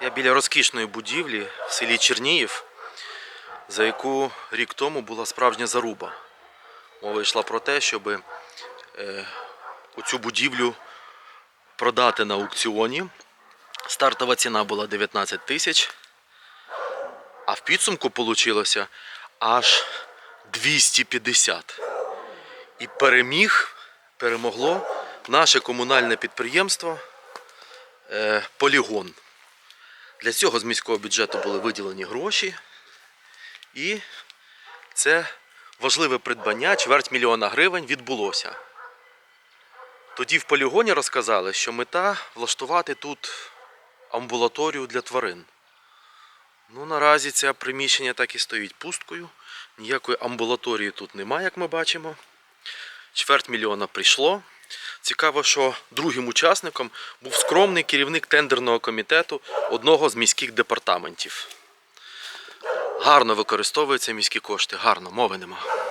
Я біля розкішної будівлі в селі Черніїв, за яку рік тому була справжня заруба. Мова йшла про те, щоб е, оцю будівлю продати на аукціоні. Стартова ціна була 19 тисяч, а в підсумку вийшло аж 250. І переміг, перемогло наше комунальне підприємство е, Полігон. Для цього з міського бюджету були виділені гроші. І це важливе придбання, чверть мільйона гривень відбулося. Тоді в полігоні розказали, що мета влаштувати тут амбулаторію для тварин. Ну, наразі це приміщення так і стоїть пусткою. Ніякої амбулаторії тут немає, як ми бачимо. Чверть мільйона прийшло. Цікаво, що другим учасником був скромний керівник тендерного комітету одного з міських департаментів. Гарно використовуються міські кошти, гарно, мови нема.